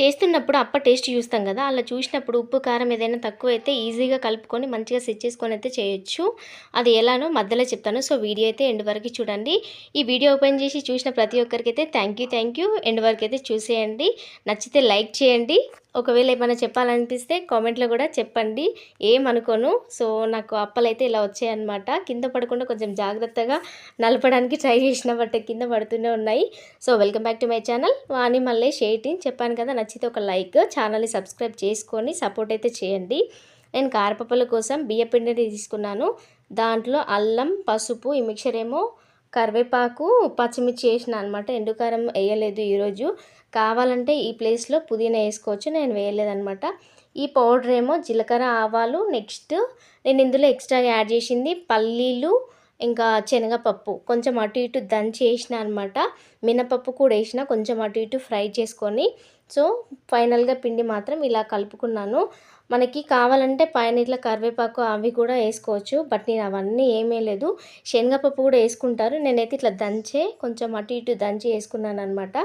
చేస్తున్నప్పుడు అప్ప టేస్ట్ చూస్తాం కదా అలా చూసినప్పుడు ఉప్పు కారం ఏదైనా తక్కువ అయితే ఈజీగా కలుపుకొని మంచిగా సెట్ చేసుకొని అయితే చేయొచ్చు. అది ఎలానో మధ్యలో చెప్తాను. సో వీడియో అయితే ఎండ్ వరకు చూడండి. ఈ వీడియో ఓపెన్ చేసి చూసిన ప్రతి ఒక్కరికైతే thank you thank you end వరకు అయితే చూసేయండి. నచ్చితే లైక్ చేయండి. ఒకవేళ ఏమైనా చెప్పాలనిపిస్తే కామెంట్లో కూడా చెప్పండి. ఏమనుకోను? సో నాకు అప్పలైతే ఇలా వచ్చాయన్నమాట. కింద పడకుండా కొంచెం జాగ్రత్తగా నలపడానికి ట్రై చేసిన బట్ కింద పడుతూనే ఉన్నాయి. So welcome back to my channel. Vani మళ్ళీ షేటింగ్ చెప్పాను కదా నచ్చితే ఒక లైక్ ఛానల్ని సబ్స్క్రైబ్ చేసుకొని సపోర్ట్ అయితే చేయండి. నేను కారపప్పుల కోసం బియ్య పిండిని తీసుకున్నాను. దాంట్లో అల్లం పసుపు ఈ మిక్చర్ ఏమో కరివేపాకు పచ్చిమిర్చి వేసిన అనమాట ఎండుకారం వేయలేదు ఈరోజు. కావాలంటే ఈ ప్లేస్లో పుదీనా వేసుకోవచ్చు. నేను వేయలేదనమాట ఈ పౌడర్ ఏమో జీలకర్ర ఆవాలు నెక్స్ట్ నేను ఇందులో ఎక్స్ట్రాగా యాడ్ చేసింది పల్లీలు ఇంకా శనగపప్పు. కొంచెం అటు ఇటు దంచి వేసిన అనమాట మినపప్పు కూడా వేసిన కొంచెం అటు ఇటు ఫ్రై చేసుకొని సో ఫైనల్గా పిండి మాత్రం ఇలా కలుపుకున్నాను. మనకి కావాలంటే పైన ఇట్లా కరివేపాకు అవి కూడా వేసుకోవచ్చు. బట్ నేను అవన్నీ ఏమీ లేదు. శనగపప్పు కూడా వేసుకుంటారు. నేనైతే ఇట్లా దంచే కొంచెం అటు ఇటు దంచి వేసుకున్నాను అనమాట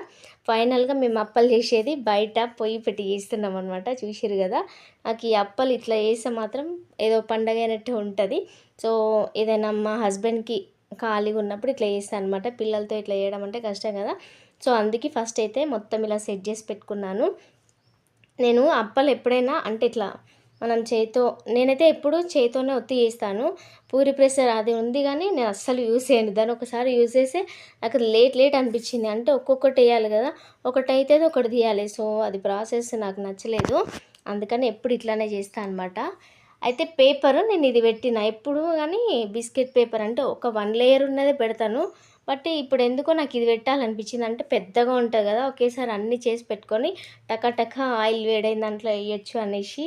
ఫైనల్గా మేము అప్పలు చేసేది బయట పొయ్యి పెట్టి చేస్తున్నాం అనమాట చూసిరు కదా? నాకు ఈ అప్పలు ఇట్లా వేస్తే మాత్రం ఏదో పండగ అయినట్టు ఉంటుంది. సో ఏదైనా మా హస్బెండ్కి ఖాళీగా ఉన్నప్పుడు ఇట్లా చేస్తాను అనమాట పిల్లలతో ఇట్లా చేయడం అంటే కష్టం కదా. సో అందుకే ఫస్ట్ అయితే మొత్తం ఇలా సెట్ చేసి పెట్టుకున్నాను. నేను అప్పలు ఎప్పుడైనా అంటే ఇట్లా మనం చేతో నేనైతే ఎప్పుడు చేతోనే ఒత్తి చేస్తాను. పూరి ప్రెసర్ అది ఉంది కానీ నేను అస్సలు యూజ్ చేయను. దాన్ని ఒకసారి యూజ్ చేస్తే నాకు లేట్ లేట్ అనిపించింది. అంటే ఒక్కొక్కటి వేయాలి కదా. ఒకటి అయితే ఒకటి తీయాలి. సో అది ప్రాసెస్ నాకు నచ్చలేదు. అందుకని ఎప్పుడు ఇట్లానే చేస్తాను అనమాట అయితే పేపర్ నేను ఇది పెట్టిన. ఎప్పుడు కానీ బిస్కెట్ పేపర్ అంటే ఒక వన్ లేయర్ ఉన్నదే పెడతాను. బట్ ఇప్పుడు ఎందుకో నాకు ఇది పెట్టాలనిపించింది. అంటే పెద్దగా ఉంటుంది కదా ఒకేసారి అన్నీ చేసి పెట్టుకొని టక టక ఆయిల్ వేడైన దాంట్లో వేయచ్చు అనేసి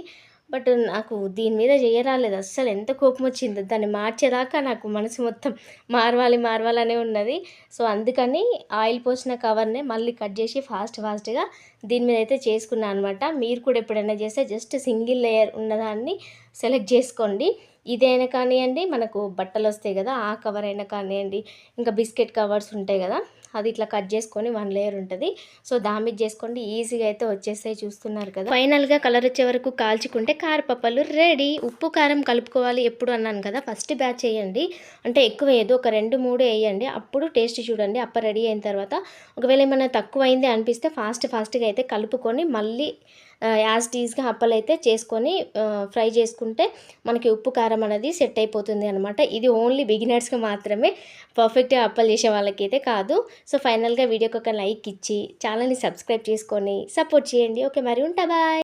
బట్ నాకు దీని మీద చేయరాలేదు. అస్సలు ఎంత కోపం వచ్చిందో దాన్ని మార్చేదాకా నాకు మనసు మొత్తం మారవాలి మారవాలనే ఉన్నది. సో అందుకని ఆయిల్ పోసిన కవర్నే మళ్ళీ కట్ చేసి ఫాస్ట్ ఫాస్ట్గా దీని మీద అయితే చేసుకున్నాను అనమాట మీరు కూడా ఎప్పుడైనా చేస్తే జస్ట్ సింగిల్ లేయర్ ఉన్నదాన్ని సెలెక్ట్ చేసుకోండి. ఇదైనా కానివ్వండి మనకు బట్టలు వస్తాయి కదా ఆ కవర్ అయినా కానివ్వండి ఇంకా బిస్కెట్ కవర్స్ ఉంటాయి కదా అది ఇట్లా కట్ చేసుకొని వన్ లేయర్ ఉంటుంది. సో దామిజ్ చేసుకోండి. ఈజీగా అయితే వచ్చేస్తాయి చూస్తున్నారు కదా. ఫైనల్గా కలర్ వచ్చే వరకు కాల్చుకుంటే కారపప్పలు రెడీ. ఉప్పు కారం కలుపుకోవాలి ఎప్పుడు అన్నాను కదా. ఫస్ట్ బ్యాచ్ వేయండి. అంటే ఎక్కువ వేయదు. ఒక రెండు మూడు వేయండి. అప్పుడు టేస్ట్ చూడండి. అప్ప రెడీ అయిన తర్వాత. ఒకవేళ ఏమైనా తక్కువ అయింది అనిపిస్తే ఫాస్ట్ ఫాస్ట్గా అయితే కలుపుకొని మళ్ళీ యాజ్ టీజ్గా అప్పలు అయితే చేసుకొని ఫ్రై చేసుకుంటే మనకి ఉప్పు కారం అనేది సెట్ అయిపోతుంది అనమాట ఇది ఓన్లీ బిగినర్స్గా మాత్రమే పర్ఫెక్ట్గా అప్పలు చేసే వాళ్ళకైతే కాదు. సో ఫైనల్గా వీడియోకి ఒక లైక్ ఇచ్చి ఛానల్ని సబ్స్క్రైబ్ చేసుకొని సపోర్ట్ చేయండి. ఓకే మరి ఉంటా బాయ్.